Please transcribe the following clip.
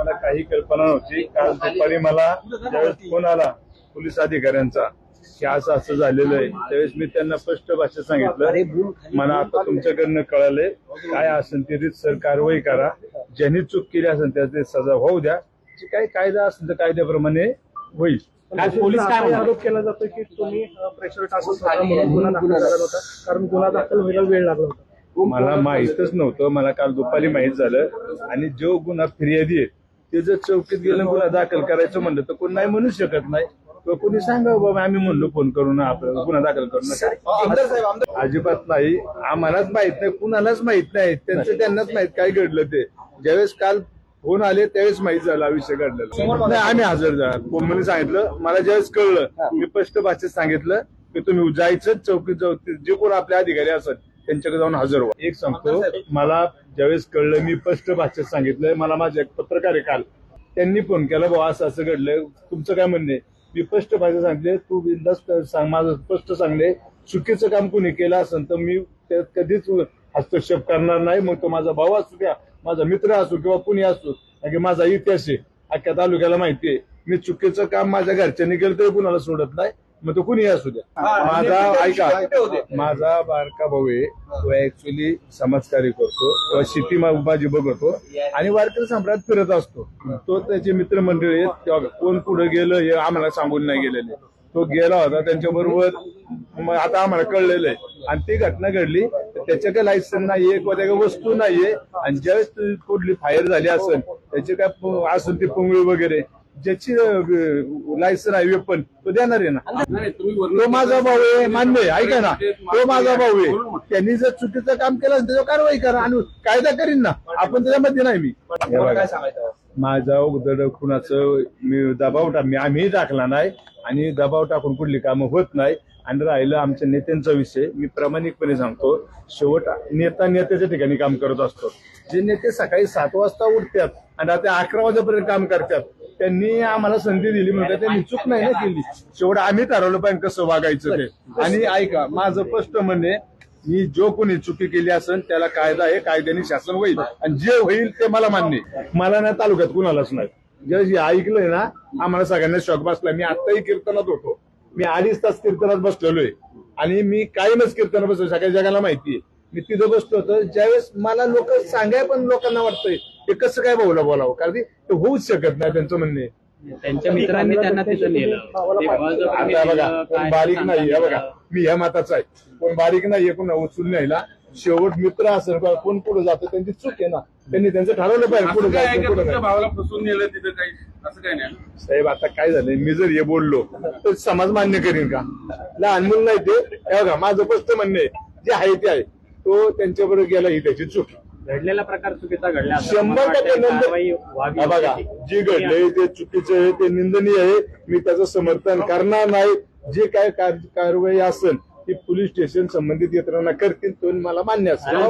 मला काही कल्पना नव्हती. काल दुपारी मला ज्यावेळेस फोन आला पोलीस अधिकाऱ्यांचा की असं असं झालेलं आहे त्यावेळेस मी त्यांना स्पष्ट भाषेत सांगितलं मला आता तुमच्याकडनं कळालंय काय असेल ते सर कारवाई करा. ज्यांनी चूक केली असेल त्याची सजा होऊ द्या. काही कायदा असेल तर कायद्याप्रमाणे होईल. काय पोलीस काय आरोप केला जातो की तुम्ही प्रेशर टाकत होता म्हणून गुन्हा दाखल झाला होता कारण गुन्हा दाखल व्हायला वेळ लागला होता. मला माहीतच नव्हतं मला काल दुपारी माहीत झालं. आणि जो गुन्हा फिर्यादी आहे ते जर चौकीत गेलं गुन्हा दाखल करायचं म्हणलं तर कोण नाही म्हणू शकत नाही. किंवा कोणी सांगावं बाबा आम्ही म्हणलो फोन करून आपल्याला गुन्हा दाखल करून अजिबात नाही. आम्हालाच माहीत नाही कुणालाच माहीत नाही. त्यांचं त्यांनाच माहीत काय घडलं ते. ज्यावेळेस काल फोन आले त्यावेळेस माहीत झाला विषय घडलेला. नाही आम्ही हजर झाला. कोमलने सांगितलं? मला ज्यावेळेस कळलं मी स्पष्ट भाषेत सांगितलं की तुम्ही जायचं चौकीत जाऊ. जे कोण आपले अधिकारी असत त्यांच्याकडे जाऊन हजर व्हा. एक सांगतो मला ज्यावेळेस कळलं मी स्पष्ट भाषेत सांगितलं मला माझे एक पत्रकार आहे काल. त्यांनी फोन केला बाबा असं असं घडलंय तुमचं काय म्हणणे मी स्पष्ट भाषेत सांगितले तू बिंदास्त सांग माझं स्पष्ट सांगले चुकीचं काम कोणी केलं असेल तर मी त्यात कधीच हस्तक्षेप करणार नाही मग तो माझा भाऊ असू द्या माझा मित्र असो किंवा कुणी असो की माझा इतिहास आहे अख्ख्या तालुक्याला माहिती आहे. मी चुकीचं काम माझ्या घरच्यांनी केलं तरी कुणाला सोडत नाही मग तो कुणी असू द्या. माझा ऐका. माझा बारका भाऊ आहे तो ऍक्च्युली समाजकार्य करतो किंवा शेती माझी बघतो आणि वारकरी सम्राट फिरत असतो. तो त्याचे मित्रमंडळी आहेत कोण पुढे गेलं हे आम्हाला सांगून नाही गेलेले. तो गेला होता त्यांच्या बरोबर आता आम्हाला कळलेलं आहे. आणि ती घटना घडली त्याच्या काय लायसन नाहीये किंवा त्या काही वस्तू नाहीये. आणि ज्यावेळेस कुठली फायर झाली असेल त्याचे काय असेल ती पुंगळी वगैरे ज्याची लायसन आहे वेपन तो देणार आहे ना. तो माझा भाऊ आहे मान्य आहे ऐका ना. तो माझा भाऊ आहे. त्यांनी जर चुकीचं काम केलं असेल त्याच्यावर कारवाई करा आणि कायदा करीन ना. आपण त्याच्यामध्ये नाही मी. माझा उदड कुणाचं मी दबाव टाक मी आम्ही टाकला नाही आणि दबाव टाकून कुठली कामं होत नाही. आणि राहिलं आमच्या नेत्यांचा विषय मी प्रामाणिकपणे सांगतो. शेवट नेता नेत्याच्या ठिकाणी काम करत असतो. जे नेते सकाळी सात वाजता उठतात आणि रात्री अकरा वाजेपर्यंत काम करतात त्यांनी आम्हाला संधी दिली म्हणजे त्यांनी चूक नाही ना केली. शेवट आम्ही ठरवलं पाहिजे कसं वागायचं ते. आणि ऐका माझं स्पष्ट म्हणणे मी जो कोणी चुकी केली असेल त्याला कायदा आहे कायद्याने शासन होईल आणि जे होईल ते मला मान्य आहे. मला ना तालुक्यात कुणालाच नाही. हे ऐकलंय ना आम्हाला सगळ्यांना शॉक बसला. मी आत्ताही कीर्तनात होतो. मी अडीच तास कीर्तनात बसलेलोय. आणि मी कायमच कीर्तनात बसलो सगळ्या जगाला माहितीये मी तिथं बसलो होतो. ज्यावेळेस मला लोक सांगाय पण लोकांना वाटतंय ते कसं काय बोला बोलावं? कारण की ते होऊच शकत नाही त्यांचं म्हणणे. त्यांच्या मित्रांनी त्यांना तिथं आता बघा कोण बारीक नाही बघा? मी ह्या माताचा आहे. कोण बारीक नाहीये कोण उचलून न्यायला. शेवट मित्र असेल का कोण पुढे जातं त्यांची चूक आहे ना. त्यांनी त्यांचं ठरवलं पाहिजे पुढे जायचं पुढे भावाला फसवून नेलं तिथं काही? असं काय नाही. साहेब आता काय झालंय? मी जर हे बोललो तर समाज मान्य करीन का? लहान मुलं नाही ते. हे बघा माझं स्पष्ट म्हणणं आहे जे आहे ते आहे. तो त्यांच्याबरोबर गेला ही त्याची चूक घडलेला प्रकार चुकीचा घडला शंभर टक्के हा बघा. जे घडलंय ते चुकीचं आहे ते निंदनीय आहे. मी त्याचं समर्थन करणार नाही. जे काय कार- कारवाई असेल ती पोलीस स्टेशन संबंधित यंत्रणा करतील तो मला मान्य असेल.